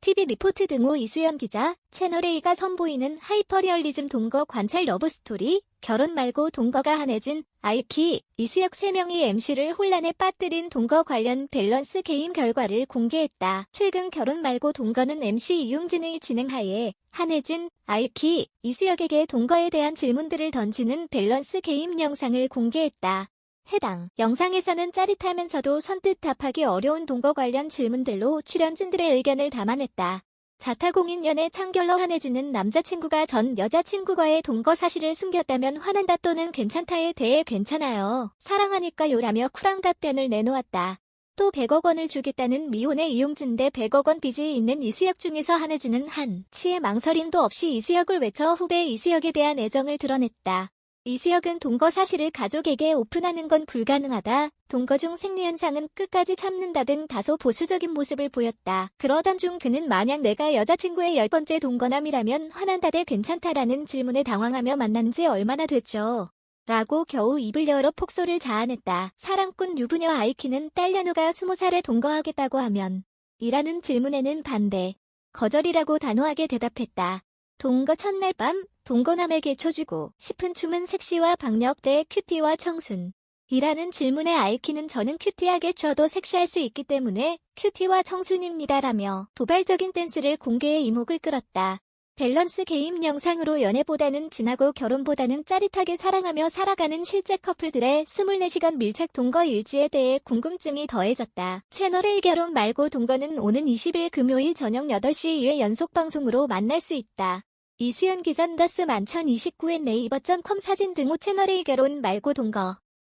TV 리포트 등호 이수연 기자, 채널A가 선보이는 하이퍼리얼리즘 동거 관찰 러브스토리, 결혼 말고 동거가 한해진 아이키, 이수혁 3명이 MC를 혼란에 빠뜨린 동거 관련 밸런스 게임 결과를 공개했다. 최근 결혼 말고 동거는 MC 이용진의 진행하에 한혜진, 아이키, 이수혁에게 동거에 대한 질문들을 던지는 밸런스 게임 영상을 공개했다. 해당 영상에서는 짜릿하면서도 선뜻 답하기 어려운 동거 관련 질문들로 출연진들의 의견을 담아냈다. 자타공인 연애 창결러 한혜진은 남자친구가 전 여자친구와의 동거 사실을 숨겼다면 화난다 또는 괜찮다에 대해 괜찮아요. 사랑하니까요라며 쿨한 답변을 내놓았다. 또 100억 원을 주겠다는 미혼의 이용진 대 100억 원 빚이 있는 이수혁 중에서 한혜진은 한 치의 망설임도 없이 이수혁을 외쳐 후배 이수혁에 대한 애정을 드러냈다. 이수혁은 동거 사실을 가족에게 오픈하는 건 불가능하다. 동거 중 생리현상은 끝까지 참는다 등 다소 보수적인 모습을 보였다. 그러던 중 그는 만약 내가 여자친구의 열 번째 동거남이라면 화난다 대 괜찮다라는 질문에 당황하며 만난 지 얼마나 됐죠. 라고 겨우 입을 열어 폭소를 자아냈다. 사랑꾼 유부녀 아이키는 딸 연우가 20살에 동거하겠다고 하면 이라는 질문에는 반대. 거절이라고 단호하게 대답했다. 동거 첫날 밤 동거남에게 쳐주고 싶은 춤은 섹시와 박력 대 큐티와 청순. 이라는 질문에 아이키는 저는 큐티하게 춰도 섹시할 수 있기 때문에 큐티와 청순입니다라며 도발적인 댄스를 공개해 이목을 끌었다. 밸런스 게임 영상으로 연애보다는 진하고 결혼보다는 짜릿하게 사랑하며 살아가는 실제 커플들의 24시간 밀착 동거 일지에 대해 궁금증이 더해졌다. 채널 1 결혼 말고 동거는 오는 20일 금요일 저녁 8시 2회 연속 방송으로 만날 수 있다. 이수연 기자 다스 만천 29엔 네이버.com 사진 등호 채널1 결혼 말고 동거